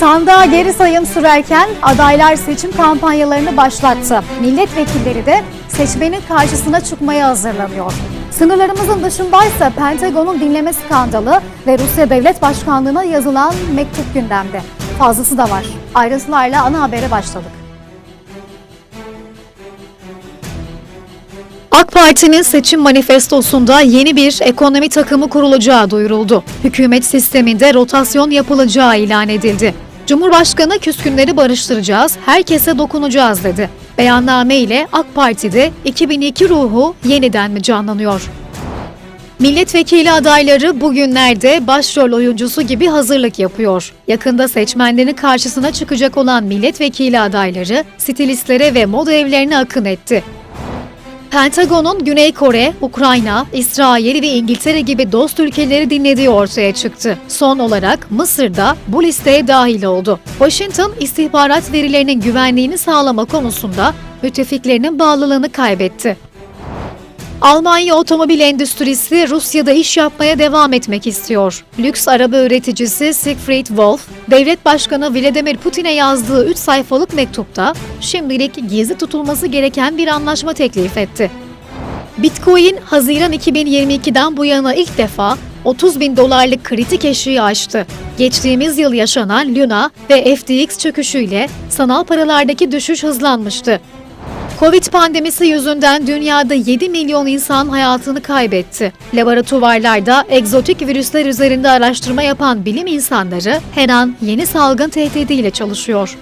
Sandığa geri sayım sürerken adaylar seçim kampanyalarını başlattı. Milletvekilleri de seçmenin karşısına çıkmaya hazırlanıyor. Sınırlarımızın dışındaysa Pentagon'un dinleme skandalı ve Rusya Devlet Başkanlığı'na yazılan mektup gündemde. Fazlası da var. Ayrıntılarla ana habere başladık. AK Parti'nin seçim manifestosunda yeni bir ekonomi takımı kurulacağı duyuruldu. Hükümet sisteminde rotasyon yapılacağı ilan edildi. Cumhurbaşkanı küskünleri barıştıracağız, herkese dokunacağız dedi. Beyanname ile AK Parti'de 2002 ruhu yeniden mi canlanıyor? Milletvekili adayları bugünlerde başrol oyuncusu gibi hazırlık yapıyor. Yakında seçmenlerin karşısına çıkacak olan milletvekili adayları stilistlere ve moda evlerine akın etti. Pentagon'un Güney Kore, Ukrayna, İsrail ve İngiltere gibi dost ülkeleri dinlediği ortaya çıktı. Son olarak Mısır da bu listeye dahil oldu. Washington, istihbarat verilerinin güvenliğini sağlama konusunda müttefiklerinin bağlılığını kaybetti. Almanya otomobil endüstrisi Rusya'da iş yapmaya devam etmek istiyor. Lüks araba üreticisi Siegfried Wolf, devlet başkanı Vladimir Putin'e yazdığı 3 sayfalık mektupta şimdilik gizli tutulması gereken bir anlaşma teklif etti. Bitcoin, Haziran 2022'den bu yana ilk defa 30 bin dolarlık kritik eşiği aştı. Geçtiğimiz yıl yaşanan Luna ve FTX çöküşüyle sanal paralardaki düşüş hızlanmıştı. Covid pandemisi yüzünden dünyada 7 milyon insan hayatını kaybetti. Laboratuvarlarda egzotik virüsler üzerinde araştırma yapan bilim insanları her an yeni salgın tehdidiyle çalışıyor.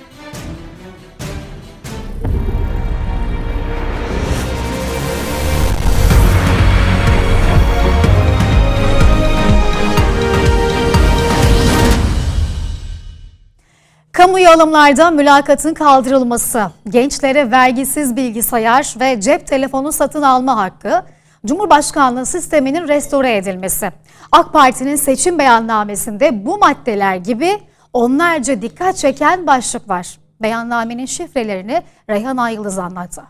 Kamu alımlarda mülakatın kaldırılması, gençlere vergisiz bilgisayar ve cep telefonu satın alma hakkı, Cumhurbaşkanlığı sisteminin restore edilmesi. AK Parti'nin seçim beyannamesinde bu maddeler gibi onlarca dikkat çeken başlık var. Beyannamenin şifrelerini Reyhan Ayyıldız anlattı.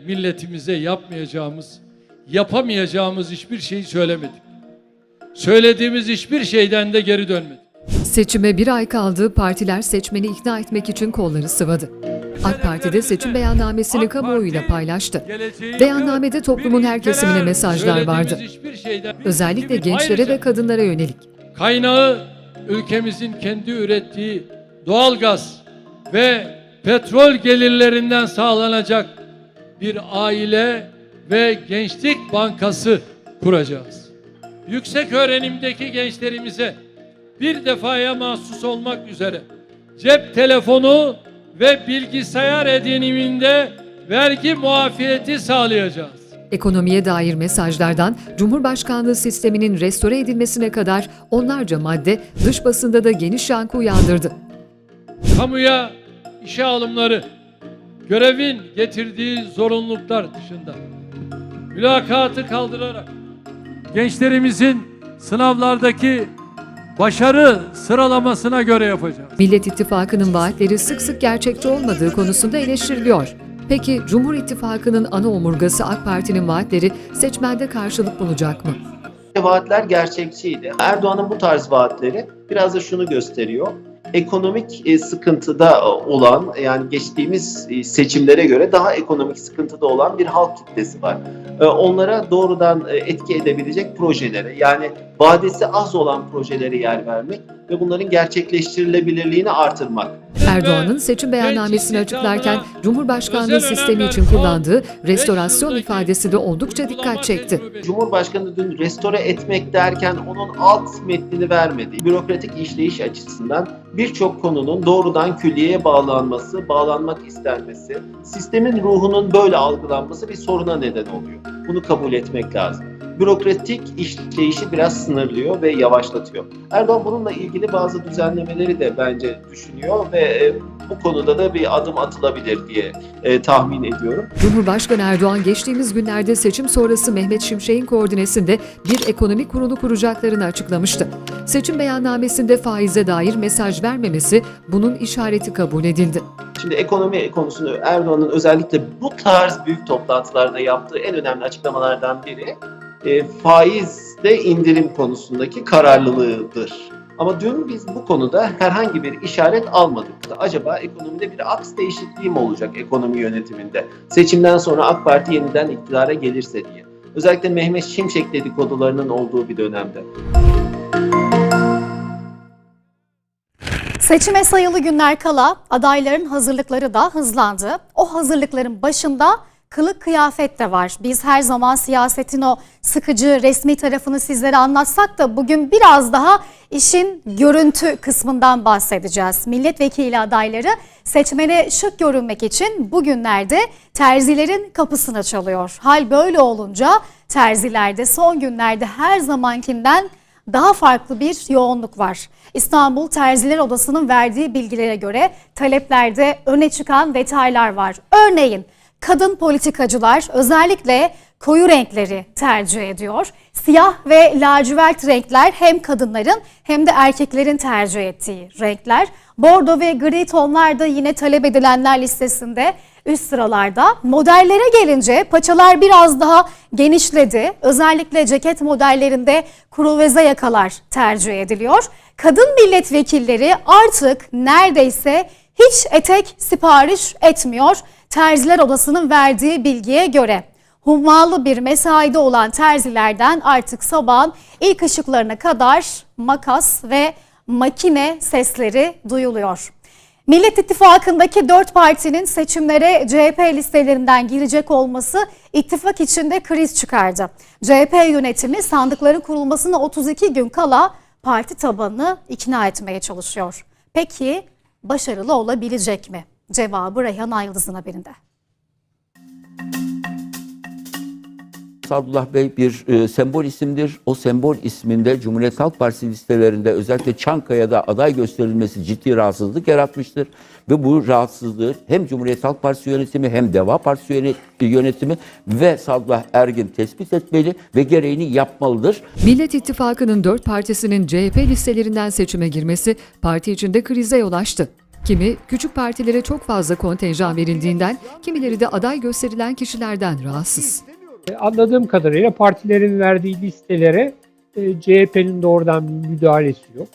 milletimize yapmayacağımız, yapamayacağımız hiçbir şeyi söylemedik. Söylediğimiz hiçbir şeyden de geri dönmedik. Seçime bir ay kaldı, partiler seçmeni ikna etmek için kolları sıvadı. AK Parti de seçim beyannamesini kamuoyuyla paylaştı. Beyannamede toplumun her kesimine mesajlar vardı. Özellikle gençlere ve kadınlara yönelik. kaynağı ülkemizin kendi ürettiği doğalgaz ve petrol gelirlerinden sağlanacak bir aile ve gençlik bankası kuracağız. Yüksek öğrenimdeki gençlerimize bir defaya mahsus olmak üzere cep telefonu ve bilgisayar ediniminde vergi muafiyeti sağlayacağız. Ekonomiye dair mesajlardan Cumhurbaşkanlığı sisteminin restore edilmesine kadar onlarca madde dış basında da geniş yankı uyandırdı. kamuya işe alımları görevin getirdiği zorunluluklar dışında mülakatı kaldırarak gençlerimizin sınavlardaki başarı sıralamasına göre yapacağız. Millet İttifakı'nın vaatleri sık sık gerçekçi olmadığı konusunda eleştiriliyor. Peki Cumhur İttifakı'nın ana omurgası AK Parti'nin vaatleri seçmende karşılık bulacak mı? vaatler gerçekçiydi. Erdoğan'ın bu tarz vaatleri biraz da şunu gösteriyor. Ekonomik e, sıkıntıda olan yani geçtiğimiz e, seçimlere göre daha ekonomik sıkıntıda olan bir halk kitlesi var. E, Onlara doğrudan e, etki edebilecek projelere yani vadesi az olan projelere yer vermek ve bunların gerçekleştirilebilirliğini artırmak. Erdoğan'ın seçim beyannamesini açıklarken Cumhurbaşkanlığı sistemi için kullandığı restorasyon ifadesi de oldukça dikkat çekti. Cumhurbaşkanı dün restore etmek derken onun alt metnini vermedi. Bürokratik işleyiş açısından birçok konunun doğrudan külliyeye bağlanması, bağlanmak istenmesi, sistemin ruhunun böyle algılanması bir soruna neden oluyor. Bunu kabul etmek lazım. Bürokratik işleyişi biraz sınırlıyor ve yavaşlatıyor. Erdoğan bununla ilgili bazı düzenlemeleri de bence düşünüyor ve e, bu konuda da bir adım atılabilir diye e, tahmin ediyorum. Cumhurbaşkanı Erdoğan geçtiğimiz günlerde seçim sonrası Mehmet Şimşek'in koordinesinde bir ekonomi kurulu kuracaklarını açıklamıştı. Seçim beyannamesinde faize dair mesaj vermemesi bunun işareti kabul edildi. Şimdi ekonomi konusunu Erdoğan'ın özellikle bu tarz büyük toplantılarda yaptığı en önemli açıklamalardan biri e, faizde indirim konusundaki kararlılığıdır. Ama dün biz bu konuda herhangi bir işaret almadık. Acaba ekonomide bir aks değişikliği mi olacak ekonomi yönetiminde? Seçimden sonra AK Parti yeniden iktidara gelirse diye. Özellikle Mehmet Şimşek dedikodularının olduğu bir dönemde. Seçime sayılı günler kala adayların hazırlıkları da hızlandı. O hazırlıkların başında kılık kıyafet de var. Biz her zaman siyasetin o sıkıcı resmi tarafını sizlere anlatsak da bugün biraz daha işin görüntü kısmından bahsedeceğiz. Milletvekili adayları seçmene şık görünmek için bugünlerde terzilerin kapısına çalıyor. Hal böyle olunca terzilerde son günlerde her zamankinden daha farklı bir yoğunluk var. İstanbul Terziler Odası'nın verdiği bilgilere göre taleplerde öne çıkan detaylar var. Örneğin kadın politikacılar özellikle koyu renkleri tercih ediyor. Siyah ve lacivert renkler hem kadınların hem de erkeklerin tercih ettiği renkler. Bordo ve gri tonlar da yine talep edilenler listesinde üst sıralarda. Modellere gelince paçalar biraz daha genişledi. Özellikle ceket modellerinde kruveze yakalar tercih ediliyor. Kadın milletvekilleri artık neredeyse hiç etek sipariş etmiyor. Terziler Odası'nın verdiği bilgiye göre hummalı bir mesaide olan terzilerden artık sabahın ilk ışıklarına kadar makas ve makine sesleri duyuluyor. Millet İttifakı'ndaki dört partinin seçimlere CHP listelerinden girecek olması ittifak içinde kriz çıkardı. CHP yönetimi sandıkların kurulmasına 32 gün kala parti tabanını ikna etmeye çalışıyor. Peki başarılı olabilecek mi? Cevabı Reyhan Ayıldız'ın haberinde. Sadullah Bey bir e, sembol isimdir. O sembol isminde Cumhuriyet Halk Partisi listelerinde özellikle Çankaya'da aday gösterilmesi ciddi rahatsızlık yaratmıştır. Ve bu rahatsızlığı hem Cumhuriyet Halk Partisi yönetimi hem Deva Partisi yöne- yönetimi ve Sadullah Ergin tespit etmeli ve gereğini yapmalıdır. Millet İttifakı'nın dört partisinin CHP listelerinden seçime girmesi parti içinde krize yol açtı. Kimi küçük partilere çok fazla kontenjan verildiğinden, kimileri de aday gösterilen kişilerden rahatsız. E, Anladığım kadarıyla partilerin verdiği listelere e, CHP'nin doğrudan müdahalesi yok.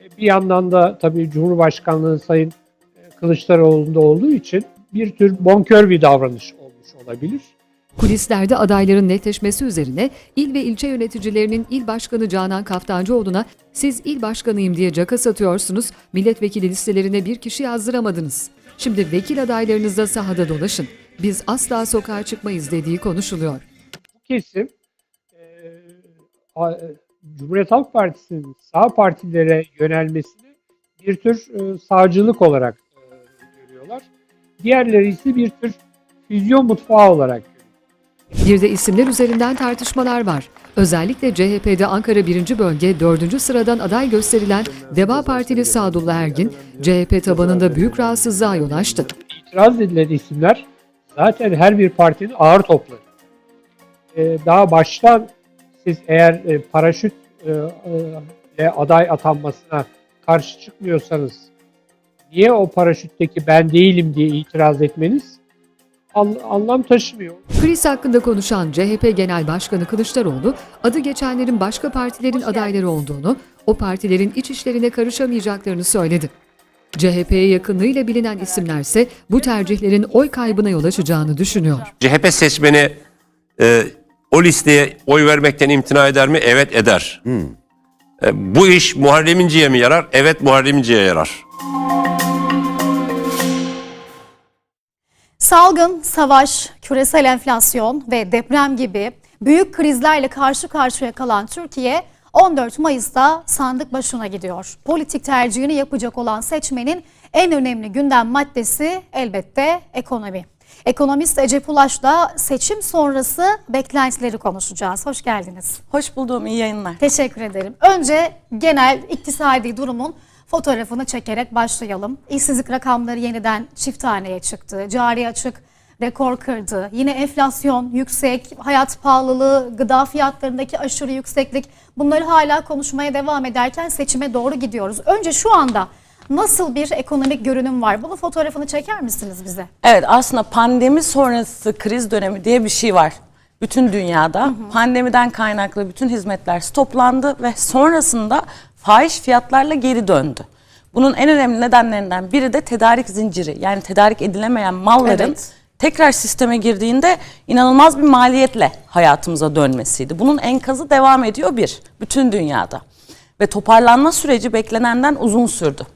E, Bir yandan da tabii Cumhurbaşkanlığı Sayın Kılıçdaroğlu'nda olduğu için bir tür bonkör bir davranış olmuş olabilir. Kulislerde adayların netleşmesi üzerine il ve ilçe yöneticilerinin il başkanı Canan Kaftancıoğlu'na siz il başkanıyım diye caka satıyorsunuz, milletvekili listelerine bir kişi yazdıramadınız. Şimdi vekil adaylarınızda sahada dolaşın. Biz asla sokağa çıkmayız dediği konuşuluyor. Kesim e, a- e, Cumhuriyet Halk Partisi'nin sağ partilere yönelmesini bir tür e, sağcılık olarak e, görüyorlar. Diğerleri ise bir tür füzyon mutfağı olarak görüyor. Bir de isimler üzerinden tartışmalar var. Özellikle CHP'de Ankara 1. Bölge 4. sıradan aday gösterilen Deva Partili Sadullah Ergin, CHP tabanında büyük rahatsızlığa yol açtı. itiraz edilen isimler zaten her bir partinin ağır topları. Ee, daha baştan siz eğer e, paraşüt e, e, aday atanmasına karşı çıkmıyorsanız niye o paraşütteki ben değilim diye itiraz etmeniz an- anlam taşımıyor. Kriz hakkında konuşan CHP Genel Başkanı Kılıçdaroğlu, adı geçenlerin başka partilerin adayları olduğunu, o partilerin iç işlerine karışamayacaklarını söyledi. CHP'ye yakınlığıyla bilinen isimlerse bu tercihlerin oy kaybına yol açacağını düşünüyor. CHP seçmeni e, o listeye oy vermekten imtina eder mi? Evet eder. E, bu iş Muharrem İnce'ye mi yarar? Evet Muharrem İnce'ye yarar. Salgın, savaş, küresel enflasyon ve deprem gibi büyük krizlerle karşı karşıya kalan Türkiye 14 Mayıs'ta sandık başına gidiyor. Politik tercihini yapacak olan seçmenin en önemli gündem maddesi elbette ekonomi. Ekonomist Ece Pulaş'la seçim sonrası beklentileri konuşacağız. Hoş geldiniz. Hoş buldum, iyi yayınlar. Teşekkür ederim. Önce genel iktisadi durumun fotoğrafını çekerek başlayalım. İşsizlik rakamları yeniden çift haneye çıktı. Cari açık rekor kırdı. Yine enflasyon yüksek, hayat pahalılığı, gıda fiyatlarındaki aşırı yükseklik bunları hala konuşmaya devam ederken seçime doğru gidiyoruz. Önce şu anda nasıl bir ekonomik görünüm var? Bunun fotoğrafını çeker misiniz bize? Evet, aslında pandemi sonrası kriz dönemi diye bir şey var. Bütün dünyada pandemiden kaynaklı bütün hizmetler stoplandı ve sonrasında fahiş fiyatlarla geri döndü. Bunun en önemli nedenlerinden biri de tedarik zinciri. Yani tedarik edilemeyen malların Evet. tekrar sisteme girdiğinde inanılmaz bir maliyetle hayatımıza dönmesiydi. Bunun enkazı devam ediyor bir, bütün dünyada. Ve toparlanma süreci beklenenden uzun sürdü.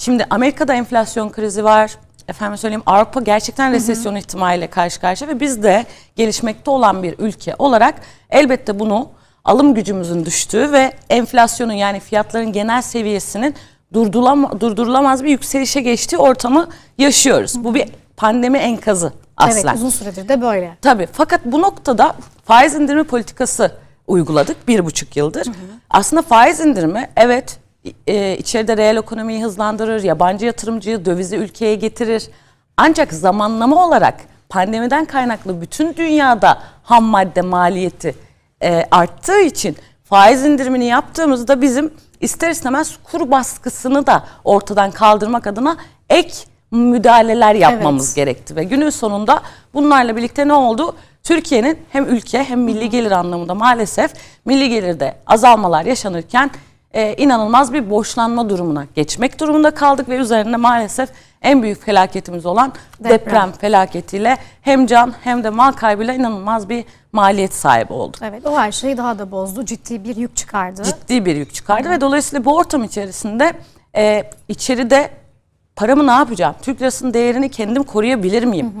Şimdi Amerika'da enflasyon krizi var. Efendim söyleyeyim Avrupa gerçekten resesyon ihtimaliyle karşı karşıya ve biz de gelişmekte olan bir ülke olarak elbette bunu alım gücümüzün düştüğü ve enflasyonun yani fiyatların genel seviyesinin durdurulama, durdurulamaz bir yükselişe geçtiği ortamı yaşıyoruz. Bu bir pandemi enkazı aslen. Evet uzun süredir de böyle. Tabii fakat bu noktada faiz indirimi politikası uyguladık bir buçuk yıldır. Aslında faiz indirimi evet e, içeride reel ekonomiyi hızlandırır, yabancı yatırımcıyı dövizi ülkeye getirir. Ancak zamanlama olarak pandemiden kaynaklı bütün dünyada ham madde maliyeti e, arttığı için faiz indirimini yaptığımızda bizim ister istemez kur baskısını da ortadan kaldırmak adına ek müdahaleler yapmamız Evet. gerekti ve günün sonunda bunlarla birlikte ne oldu? Türkiye'nin hem ülke hem milli gelir anlamında maalesef milli gelirde azalmalar yaşanırken e, inanılmaz bir borçlanma durumuna geçmek durumunda kaldık ve üzerinde maalesef en büyük felaketimiz olan Deprem. deprem, felaketiyle hem can hem de mal kaybıyla inanılmaz bir maliyet sahibi olduk Evet o her şeyi daha da bozdu. Ciddi bir yük çıkardı. ciddi bir yük çıkardı ve dolayısıyla bu ortam içerisinde e, içeride paramı ne yapacağım? Türk lirasının değerini kendim koruyabilir miyim?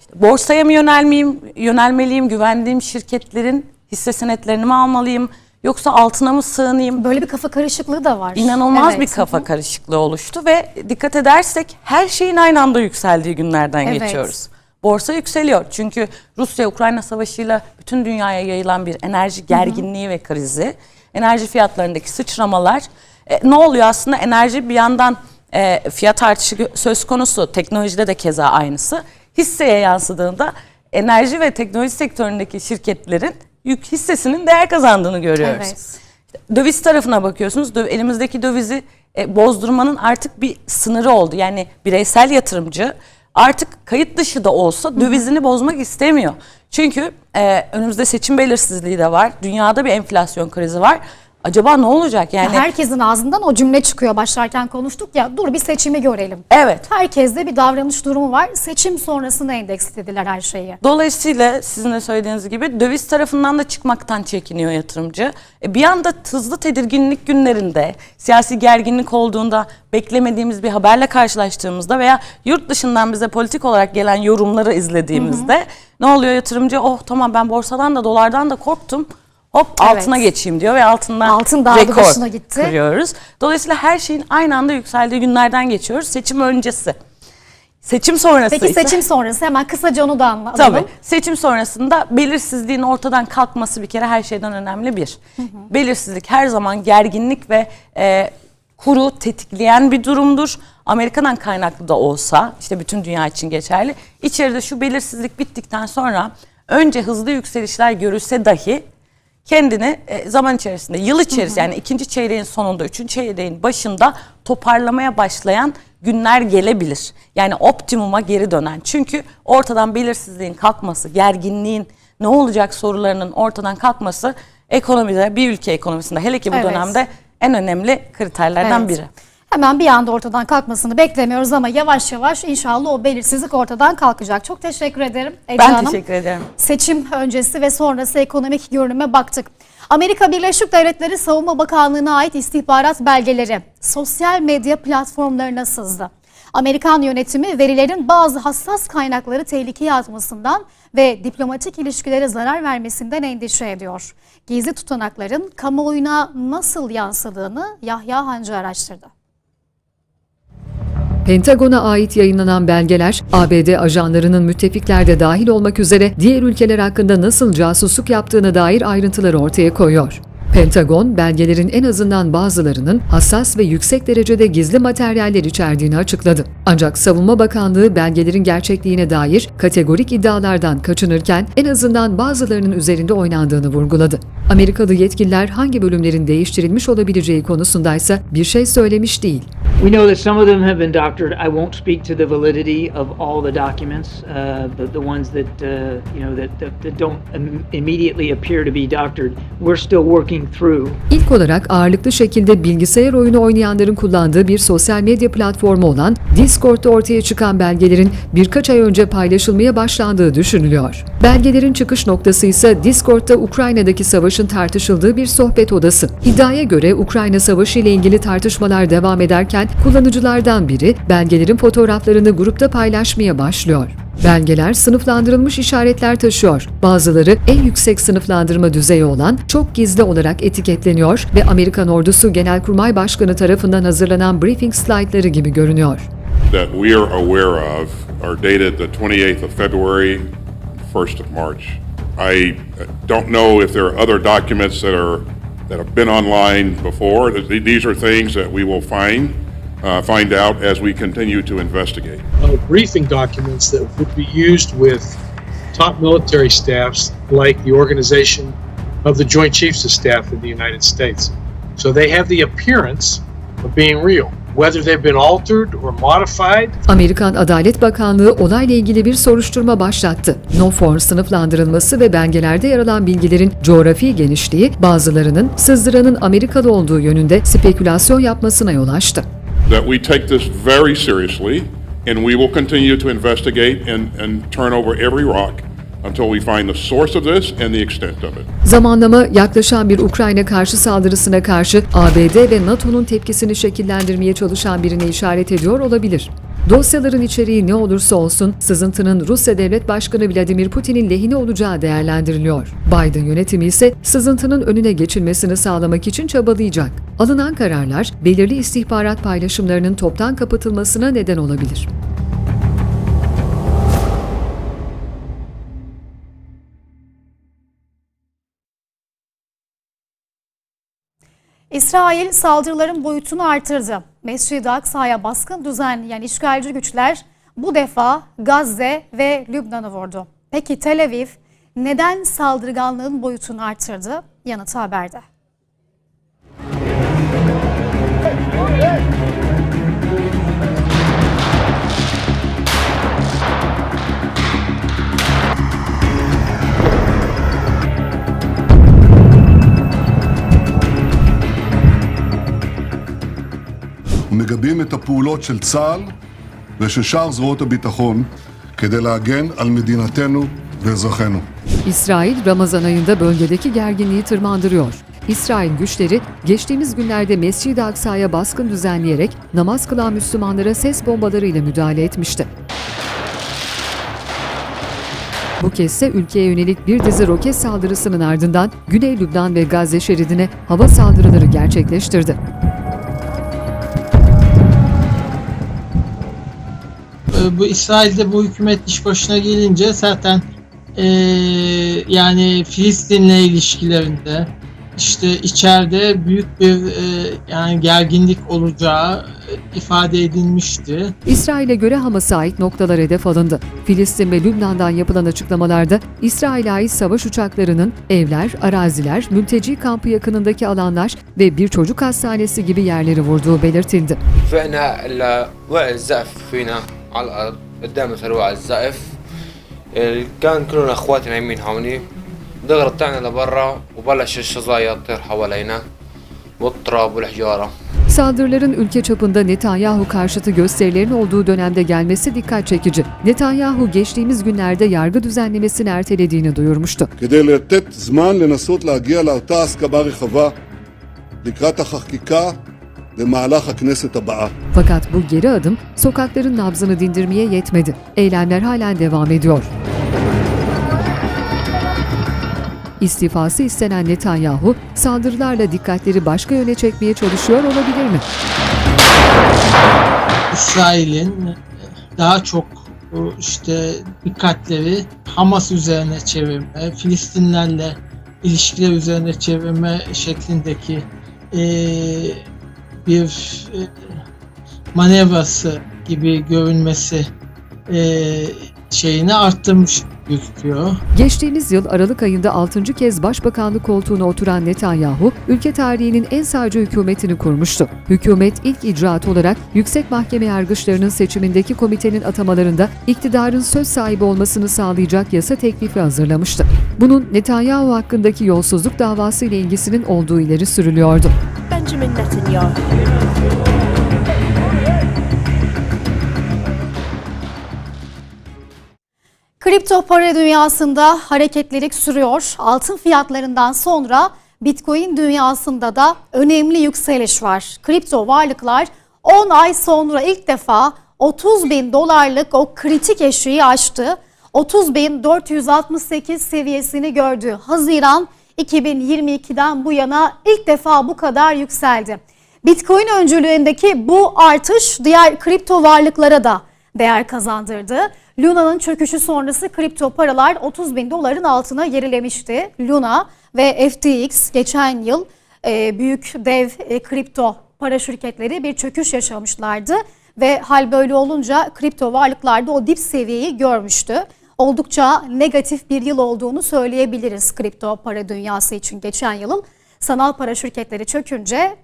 İşte borsaya mı yönelmeyeyim, yönelmeliyim? Güvendiğim şirketlerin hisse senetlerini mi almalıyım? Yoksa altına mı sığınayım? Böyle bir kafa karışıklığı da var. İnanılmaz Evet. bir kafa karışıklığı oluştu ve dikkat edersek her şeyin aynı anda yükseldiği günlerden Evet. geçiyoruz. Borsa yükseliyor çünkü Rusya-Ukrayna savaşıyla bütün dünyaya yayılan bir enerji gerginliği ve krizi, enerji fiyatlarındaki sıçramalar. E, ne oluyor aslında enerji bir yandan e, fiyat artışı söz konusu, teknolojide de keza aynısı. Hisseye yansıdığında enerji ve teknoloji sektöründeki şirketlerin yük hissesinin değer kazandığını görüyoruz. Evet. Döviz tarafına bakıyorsunuz. Dö- elimizdeki dövizi e, bozdurmanın artık bir sınırı oldu. Yani bireysel yatırımcı artık kayıt dışı da olsa dövizini bozmak istemiyor. Çünkü e, önümüzde seçim belirsizliği de var. Dünyada bir enflasyon krizi var. Acaba ne olacak? Yani Herkesin ağzından o cümle çıkıyor. Başlarken konuştuk ya dur bir seçimi görelim. evet. Herkeste bir davranış durumu var. Seçim sonrasında endekslediler her şeyi. Dolayısıyla sizin de söylediğiniz gibi döviz tarafından da çıkmaktan çekiniyor yatırımcı. E, bir anda hızlı tedirginlik günlerinde, siyasi gerginlik olduğunda, beklemediğimiz bir haberle karşılaştığımızda veya yurt dışından bize politik olarak gelen yorumları izlediğimizde ne oluyor yatırımcı? Oh tamam ben borsadan da dolardan da korktum. Hop Evet. altına geçeyim diyor ve altından Altın dağıldı, rekor başına gitti. kırıyoruz. Dolayısıyla her şeyin aynı anda yükseldiği günlerden geçiyoruz. Seçim öncesi. Seçim sonrası Peki ise- seçim sonrası hemen kısaca onu da anla- Tabii. Seçim sonrasında belirsizliğin ortadan kalkması bir kere her şeyden önemli bir. Belirsizlik her zaman gerginlik ve e, kuru tetikleyen bir durumdur. Amerika'dan kaynaklı da olsa işte bütün dünya için geçerli. İçeride şu belirsizlik bittikten sonra önce hızlı yükselişler görülse dahi kendini e, zaman içerisinde yıl içerisinde yani ikinci çeyreğin sonunda üçüncü çeyreğin başında toparlamaya başlayan günler gelebilir. Yani optimuma geri dönen. Çünkü ortadan belirsizliğin kalkması, gerginliğin ne olacak sorularının ortadan kalkması ekonomide bir ülke ekonomisinde hele ki bu Evet. dönemde en önemli kriterlerden Evet. biri. Hemen bir anda ortadan kalkmasını beklemiyoruz ama yavaş yavaş inşallah o belirsizlik ortadan kalkacak. Çok teşekkür ederim Ece Ben Hanım. teşekkür ederim. Seçim öncesi ve sonrası ekonomik görünüme baktık. Amerika Birleşik Devletleri Savunma Bakanlığı'na ait istihbarat belgeleri sosyal medya platformlarına sızdı. Amerikan yönetimi verilerin bazı hassas kaynakları tehlikeye atmasından ve diplomatik ilişkilere zarar vermesinden endişe ediyor. Gizli tutanakların kamuoyuna nasıl yansıdığını Yahya Hancı araştırdı. Pentagon'a ait yayınlanan belgeler, ABD ajanlarının müttefiklerde dahil olmak üzere diğer ülkeler hakkında nasıl casusluk yaptığına dair ayrıntıları ortaya koyuyor. Pentagon, belgelerin en azından bazılarının hassas ve yüksek derecede gizli materyaller içerdiğini açıkladı. Ancak Savunma Bakanlığı belgelerin gerçekliğine dair kategorik iddialardan kaçınırken en azından bazılarının üzerinde oynandığını vurguladı. Amerikalı yetkililer hangi bölümlerin değiştirilmiş olabileceği konusundaysa bir şey söylemiş değil. We know that some of them have been doctored. I won't speak to the validity of all the documents, uh, the, the ones that uh, you know that, that, that don't im- immediately appear to be doctored. We're still working through İlk olarak ağırlıklı şekilde bilgisayar oyunu oynayanların kullandığı bir sosyal medya platformu olan Discord'da ortaya çıkan belgelerin birkaç ay önce paylaşılmaya başlandığı düşünülüyor. Belgelerin çıkış noktası ise Discord'da Ukrayna'daki savaşın tartışıldığı bir sohbet odası. İddiaya göre Ukrayna Savaşı ile ilgili tartışmalar devam ederken kullanıcılardan biri belgelerin fotoğraflarını grupta paylaşmaya başlıyor. Belgeler sınıflandırılmış işaretler taşıyor. Bazıları en yüksek sınıflandırma düzeyi olan çok gizli olarak etiketleniyor ve Amerikan Ordusu Genelkurmay Başkanı tarafından hazırlanan briefing slaytları gibi görünüyor. that we are aware of are dated the 28th of February, 1st of March. I don't know if there are other documents that are that have been online before. Th- These are things that we will find uh, find out as we continue to investigate. uh, briefing documents that would be used with top military staffs like the Organization of the Joint Chiefs of Staff in the United States. So they have the appearance of being real. Whether they've been altered or modified Amerikan Adalet Bakanlığı olayla ilgili bir soruşturma başlattı. No-form sınıflandırılması ve belgelerde yer alan bilgilerin coğrafi genişliği bazılarının sızdıranın Amerikalı olduğu yönünde spekülasyon yapmasına yol açtı. That we take this very seriously and we will continue to investigate and, and turn over every rock until we find the source of this and the extent of it. Zamanlama yaklaşan bir Ukrayna karşı saldırısına karşı ABD ve NATO'nun tepkisini şekillendirmeye çalışan birine işaret ediyor olabilir. Dosyaların içeriği ne olursa olsun sızıntının Rusya Devlet Başkanı Vladimir Putin'in lehine olacağı değerlendiriliyor. Biden yönetimi ise sızıntının önüne geçilmesini sağlamak için çabalayacak. Alınan kararlar belirli istihbarat paylaşımlarının toptan kapatılmasına neden olabilir. İsrail saldırıların boyutunu artırdı. Mescid-i Aksa'ya baskın düzenleyen işgalci güçler bu defa Gazze ve Lübnan'ı vurdu. Peki Tel Aviv neden saldırganlığın boyutunu artırdı? Yanıtı haberde. מגבים את הפעולות של צה"ל ושל שאר זרועות הביטחון כדי להגן על מדינתנו ואזרחינו. İsrail Ramazan ayında bölgedeki gerginliği tırmandırıyor. İsrail güçleri geçtiğimiz günlerde Mescid-i Aksa'ya baskın düzenleyerek namaz kılan Müslümanlara ses bombalarıyla müdahale etmişti. Bu kez ise ülkeye yönelik bir dizi roket saldırısının ardından Güney Lübnan ve Gazze şeridine hava saldırıları gerçekleştirdi. Bu İsrail'de bu hükümet iş başına gelince zaten eee, yani Filistin'le ilişkilerinde işte içeride büyük bir eee, yani gerginlik olacağı e, ifade edilmişti. İsrail'e göre Hamas'a ait noktalar hedef alındı. Filistin ve Lübnan'dan yapılan açıklamalarda İsrail'e ait savaş uçaklarının evler, araziler, mülteci kampı yakınındaki alanlar ve bir çocuk hastanesi gibi yerleri vurduğu belirtildi. فإحنا وعي الزائف فينا على الأرض قدام مثل وعي الزائف ال- كان كلنا اخوات نايمين هوني دغري طلعنا لبرا وبلش الشظايا تطير حوالينا والتراب والحجارة Saldırıların ülke çapında Netanyahu karşıtı gösterilerin olduğu dönemde gelmesi dikkat çekici. Netanyahu geçtiğimiz günlerde yargı düzenlemesini ertelediğini duyurmuştu. כדי לתת זמן לנסות להגיע לאותה הסכמה רחבה לקראת החקיקה במהלך הכנסת הבאה. Fakat bu geri adım sokakların nabzını dindirmeye yetmedi. Eylemler halen devam ediyor. İstifası istenen Netanyahu saldırılarla dikkatleri başka yöne çekmeye çalışıyor olabilir mi? İsrail'in e, daha çok e, işte dikkatleri Hamas üzerine çevirme, Filistinlerle ilişkiler üzerine çevirme şeklindeki e, bir e, manevrası gibi görünmesi e, şeyini arttırmış gözüküyor. Geçtiğimiz yıl Aralık ayında 6. kez başbakanlık koltuğuna oturan Netanyahu, ülke tarihinin en sağcı hükümetini kurmuştu. Hükümet ilk icraat olarak Yüksek Mahkeme yargıçlarının seçimindeki komitenin atamalarında iktidarın söz sahibi olmasını sağlayacak yasa teklifi hazırlamıştı. Bunun Netanyahu hakkındaki yolsuzluk davası ile ilgisinin olduğu ileri sürülüyordu. Benjamin Netanyahu. Kripto para dünyasında hareketlilik sürüyor. Altın fiyatlarından sonra Bitcoin dünyasında da önemli yükseliş var. Kripto varlıklar 10 ay sonra ilk defa 30 bin dolarlık o kritik eşiği aştı. 30.468 seviyesini gördü. Haziran 2022'den bu yana ilk defa bu kadar yükseldi. Bitcoin öncülüğündeki bu artış diğer kripto varlıklara da değer kazandırdı. Luna'nın çöküşü sonrası kripto paralar 30 bin doların altına gerilemişti. Luna ve FTX geçen yıl e, büyük dev e, kripto para şirketleri bir çöküş yaşamışlardı. Ve hal böyle olunca kripto varlıklarda o dip seviyeyi görmüştü. Oldukça negatif bir yıl olduğunu söyleyebiliriz kripto para dünyası için geçen yılın. Sanal para şirketleri çökünce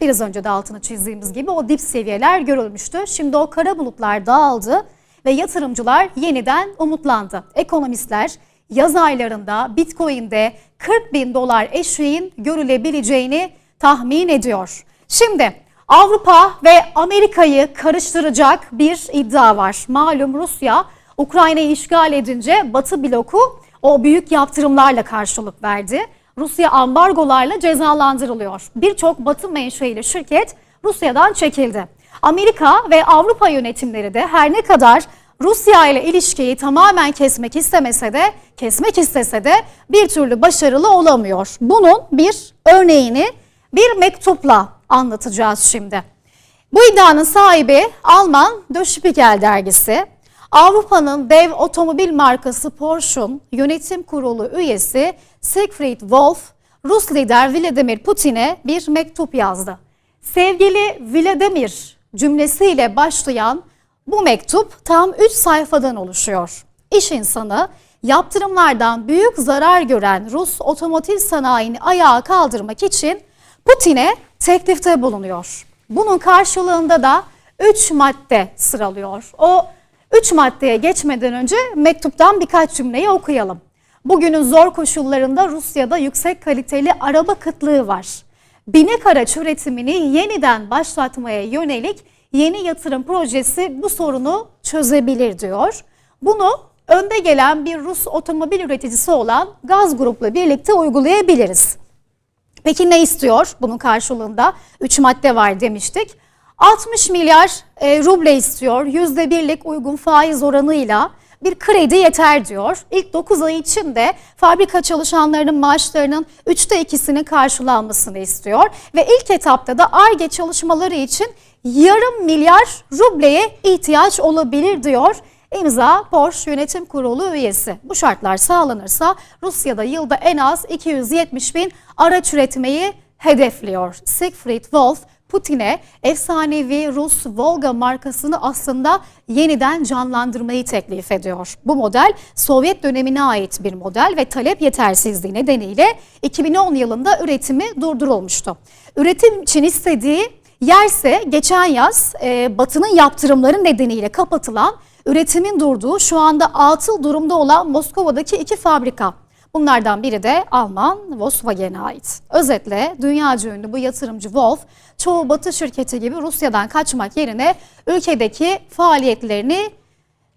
biraz önce de altını çizdiğimiz gibi o dip seviyeler görülmüştü. Şimdi o kara bulutlar dağıldı ve yatırımcılar yeniden umutlandı. Ekonomistler yaz aylarında Bitcoin'de 40 bin dolar eşiğin görülebileceğini tahmin ediyor. Şimdi Avrupa ve Amerika'yı karıştıracak bir iddia var. Malum Rusya Ukrayna'yı işgal edince Batı bloku o büyük yaptırımlarla karşılık verdi. Rusya ambargolarla cezalandırılıyor. Birçok Batı menşeili şirket Rusya'dan çekildi. Amerika ve Avrupa yönetimleri de her ne kadar Rusya ile ilişkiyi tamamen kesmek istemese de, kesmek istese de bir türlü başarılı olamıyor. Bunun bir örneğini bir mektupla anlatacağız şimdi. Bu iddianın sahibi Alman Der Spiegel dergisi. Avrupa'nın dev otomobil markası Porsche'un yönetim kurulu üyesi Siegfried Wolf, Rus lider Vladimir Putin'e bir mektup yazdı. Sevgili Vladimir cümlesiyle başlayan bu mektup tam 3 sayfadan oluşuyor. İş insanı yaptırımlardan büyük zarar gören Rus otomotiv sanayini ayağa kaldırmak için Putin'e teklifte bulunuyor. Bunun karşılığında da 3 madde sıralıyor. O 3 maddeye geçmeden önce mektuptan birkaç cümleyi okuyalım. Bugünün zor koşullarında Rusya'da yüksek kaliteli araba kıtlığı var. Binek araç üretimini yeniden başlatmaya yönelik yeni yatırım projesi bu sorunu çözebilir diyor. Bunu önde gelen bir Rus otomobil üreticisi olan Gaz Grup'la birlikte uygulayabiliriz. Peki ne istiyor bunun karşılığında? 3 madde var demiştik. 60 milyar e, ruble istiyor. %1'lik uygun faiz oranıyla bir kredi yeter diyor. İlk 9 ay içinde fabrika çalışanlarının maaşlarının 3'te 2'sinin karşılanmasını istiyor. Ve ilk etapta da ARGE çalışmaları için yarım milyar rubleye ihtiyaç olabilir diyor. İmza Porsche Yönetim Kurulu üyesi. Bu şartlar sağlanırsa Rusya'da yılda en az 270 bin araç üretmeyi hedefliyor. Siegfried Wolf Putin'e efsanevi Rus Volga markasını aslında yeniden canlandırmayı teklif ediyor. Bu model Sovyet dönemine ait bir model ve talep yetersizliği nedeniyle 2010 yılında üretimi durdurulmuştu. Üretim için istediği yerse geçen yaz e, Batı'nın yaptırımları nedeniyle kapatılan üretimin durduğu şu anda atıl durumda olan Moskova'daki iki fabrika. Bunlardan biri de Alman Volkswagen'e ait. Özetle dünyaca ünlü bu yatırımcı Wolf çoğu batı şirketi gibi Rusya'dan kaçmak yerine ülkedeki faaliyetlerini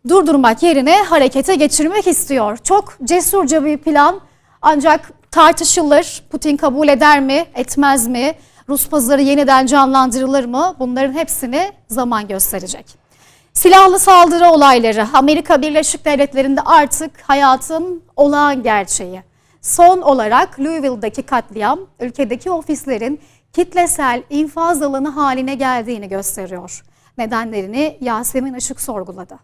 durdurmak yerine harekete geçirmek istiyor. Çok cesurca bir plan ancak tartışılır. Putin kabul eder mi, etmez mi? Rus pazarı yeniden canlandırılır mı? Bunların hepsini zaman gösterecek. Silahlı saldırı olayları Amerika Birleşik Devletleri'nde artık hayatın olağan gerçeği. Son olarak Louisville'daki katliam ülkedeki ofislerin kitlesel infaz alanı haline geldiğini gösteriyor. Nedenlerini Yasemin Işık sorguladı.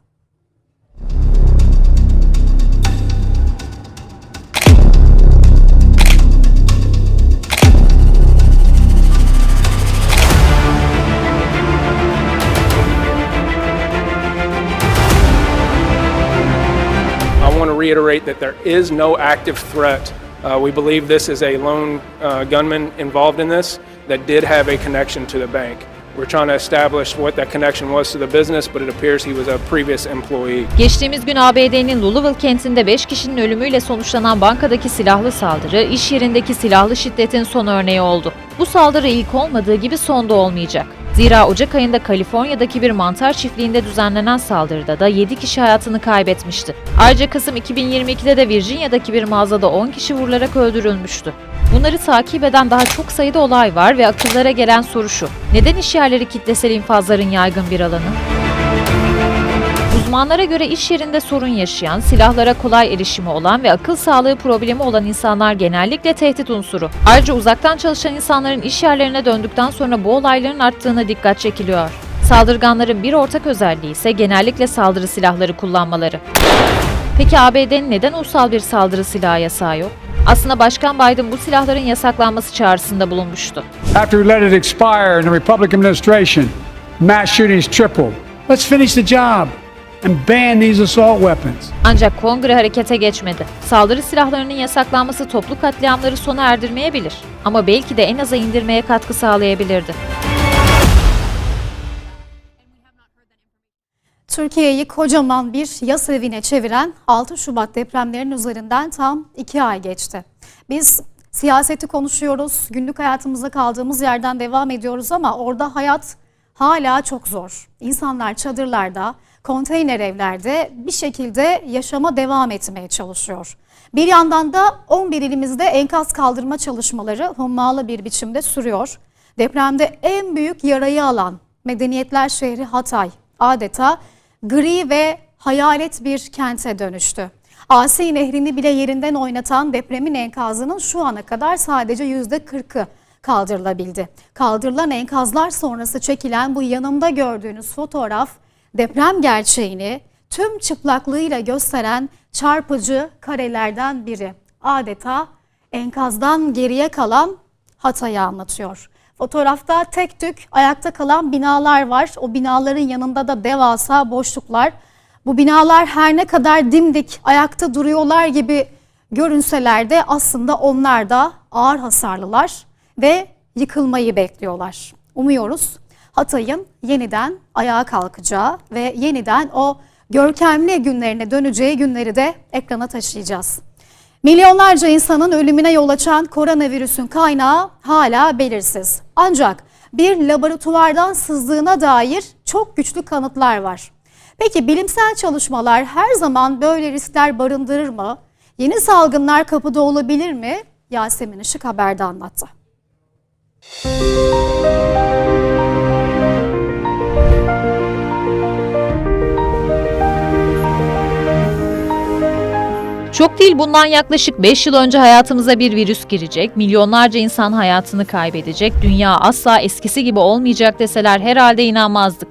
Reiterate that there is no active threat. Uh, we believe this is a lone uh, gunman involved in this that did have a connection to the bank. We're trying to establish what that connection was to the business, but it appears he was a previous employee. Geçtiğimiz gün ABD'nin Louisville kentinde 5 kişinin ölümüyle sonuçlanan bankadaki silahlı saldırı, iş yerindeki silahlı şiddetin son örneği oldu. Bu saldırı ilk olmadığı gibi son da olmayacak. Zira Ocak ayında Kaliforniya'daki bir mantar çiftliğinde düzenlenen saldırıda da 7 kişi hayatını kaybetmişti. Ayrıca Kasım 2022'de de Virginia'daki bir mağazada 10 kişi vurularak öldürülmüştü. Bunları takip eden daha çok sayıda olay var ve akıllara gelen soru şu. Neden iş yerleri kitlesel infazların yaygın bir alanı? Uzmanlara göre iş yerinde sorun yaşayan, silahlara kolay erişimi olan ve akıl sağlığı problemi olan insanlar genellikle tehdit unsuru. Ayrıca uzaktan çalışan insanların iş yerlerine döndükten sonra bu olayların arttığına dikkat çekiliyor. Saldırganların bir ortak özelliği ise genellikle saldırı silahları kullanmaları. Peki ABD'nin neden ulusal bir saldırı silahı yasağı yok? Aslında Başkan Biden bu silahların yasaklanması çağrısında bulunmuştu. After we let it expire in the Republican administration, mass shootings tripled. Let's finish the job and ban these assault weapons. Ancak kongre harekete geçmedi. Saldırı silahlarının yasaklanması toplu katliamları sona erdirmeyebilir. Ama belki de en aza indirmeye katkı sağlayabilirdi. Türkiye'yi kocaman bir yas evine çeviren 6 Şubat depremlerinin üzerinden tam 2 ay geçti. Biz siyaseti konuşuyoruz, günlük hayatımızda kaldığımız yerden devam ediyoruz ama orada hayat hala çok zor. İnsanlar çadırlarda, konteyner evlerde bir şekilde yaşama devam etmeye çalışıyor. Bir yandan da 11 ilimizde enkaz kaldırma çalışmaları hummalı bir biçimde sürüyor. Depremde en büyük yarayı alan medeniyetler şehri Hatay adeta gri ve hayalet bir kente dönüştü. Asi Nehri'ni bile yerinden oynatan depremin enkazının şu ana kadar sadece %40'ı kaldırılabildi. Kaldırılan enkazlar sonrası çekilen bu yanımda gördüğünüz fotoğraf deprem gerçeğini tüm çıplaklığıyla gösteren çarpıcı karelerden biri. Adeta enkazdan geriye kalan Hatay'ı anlatıyor. Fotoğrafta tek tük ayakta kalan binalar var. O binaların yanında da devasa boşluklar. Bu binalar her ne kadar dimdik ayakta duruyorlar gibi görünseler de aslında onlar da ağır hasarlılar ve yıkılmayı bekliyorlar. Umuyoruz Hatay'ın yeniden ayağa kalkacağı ve yeniden o görkemli günlerine döneceği günleri de ekrana taşıyacağız. Milyonlarca insanın ölümüne yol açan koronavirüsün kaynağı hala belirsiz. Ancak bir laboratuvardan sızdığına dair çok güçlü kanıtlar var. Peki bilimsel çalışmalar her zaman böyle riskler barındırır mı? Yeni salgınlar kapıda olabilir mi? Yasemin Işık haberde anlattı. Çok değil bundan yaklaşık 5 yıl önce hayatımıza bir virüs girecek, milyonlarca insan hayatını kaybedecek, dünya asla eskisi gibi olmayacak deseler herhalde inanmazdık.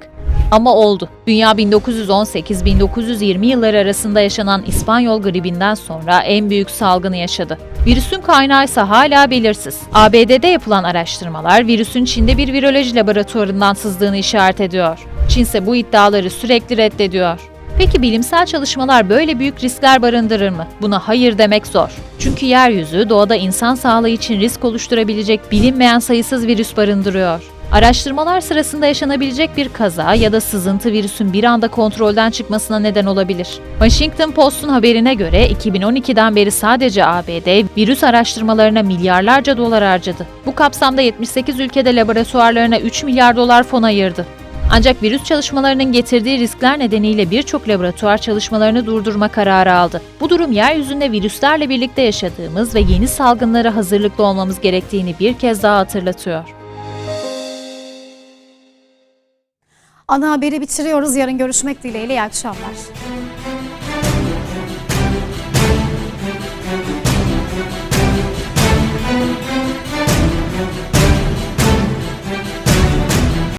Ama oldu. Dünya 1918-1920 yılları arasında yaşanan İspanyol gribinden sonra en büyük salgını yaşadı. Virüsün kaynağı ise hala belirsiz. ABD'de yapılan araştırmalar virüsün Çin'de bir viroloji laboratuvarından sızdığını işaret ediyor. Çin ise bu iddiaları sürekli reddediyor. Peki bilimsel çalışmalar böyle büyük riskler barındırır mı? Buna hayır demek zor. Çünkü yeryüzü doğada insan sağlığı için risk oluşturabilecek bilinmeyen sayısız virüs barındırıyor. Araştırmalar sırasında yaşanabilecek bir kaza ya da sızıntı virüsün bir anda kontrolden çıkmasına neden olabilir. Washington Post'un haberine göre 2012'den beri sadece ABD virüs araştırmalarına milyarlarca dolar harcadı. Bu kapsamda 78 ülkede laboratuvarlarına 3 milyar dolar fon ayırdı. Ancak virüs çalışmalarının getirdiği riskler nedeniyle birçok laboratuvar çalışmalarını durdurma kararı aldı. Bu durum yeryüzünde virüslerle birlikte yaşadığımız ve yeni salgınlara hazırlıklı olmamız gerektiğini bir kez daha hatırlatıyor. Ana haberi bitiriyoruz. Yarın görüşmek dileğiyle. İyi akşamlar.